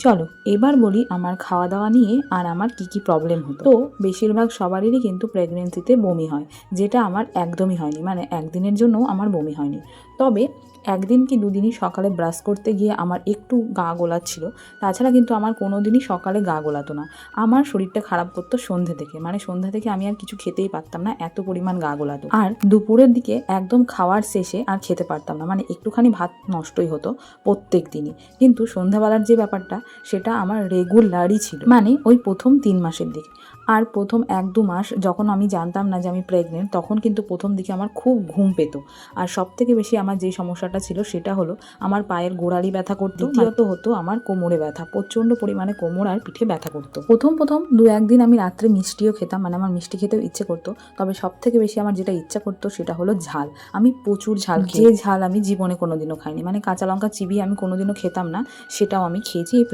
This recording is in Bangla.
চলো, এবার বলি আমার খাওয়া দাওয়া নিয়ে আর আমার কি কি প্রবলেম হতো। তো, বেশিরভাগ সবারই কিন্তু প্রেগনেন্সিতে বমি হয়, যেটা আমার একদমই হয়নি মানে একদিনের জন্য আমার বমি হয়নি। তবে, একদিন কি দুদিনই সকালে ব্রাশ করতে গিয়ে আমার একটু গা গোলাচ্ছিল, তাছাড়া কিন্তু আমার কোনো দিনই সকালে গা গোলাতো না। আমার শরীরটা খারাপ করতো সন্ধে থেকে মানে সন্ধ্যা থেকে আমি আর কিছু খেতেই পারতাম না, এত পরিমাণ গা গোলাতো। আর দুপুরের দিকে একদম খাওয়ার শেষে আর খেতে পারতাম না মানে একটুখানি ভাত নষ্টই হতো প্রত্যেক দিনই। কিন্তু সন্ধ্যাবেলার যে ব্যাপারটা সেটা আমার রেগুলারই ছিল। মানে ওই প্রথম তিন মাসের দিকে। আর প্রথম এক দু মাস যখন আমি জানতাম না যে আমি প্রেগনেন্ট তখন কিন্তু প্রথম দিকে আমার খুব ঘুম পেত। আর সব থেকে বেশি আমার যে সমস্যাটা ছিল সেটা হলো আমার পায়ের গোড়ালি ব্যথা করতো দ্বিতীয়ত হতো আমার কোমরে ব্যথা প্রচণ্ড পরিমাণে কোমর আর পিঠে ব্যথা করতো। প্রথম প্রথম দু একদিন আমি রাত্রে মিষ্টিও খেতাম মানে আমার মিষ্টি খেতেও ইচ্ছে করতো। তবে সব থেকে বেশি আমার যেটা ইচ্ছা করতো সেটা হলো ঝাল। আমি প্রচুর ঝাল যে ঝাল আমি জীবনে কোনোদিনও খাইনি। মানে কাঁচা লঙ্কা চিবিয়ে আমি কোনোদিনও খেতাম না সেটাও আমি খেয়েছি।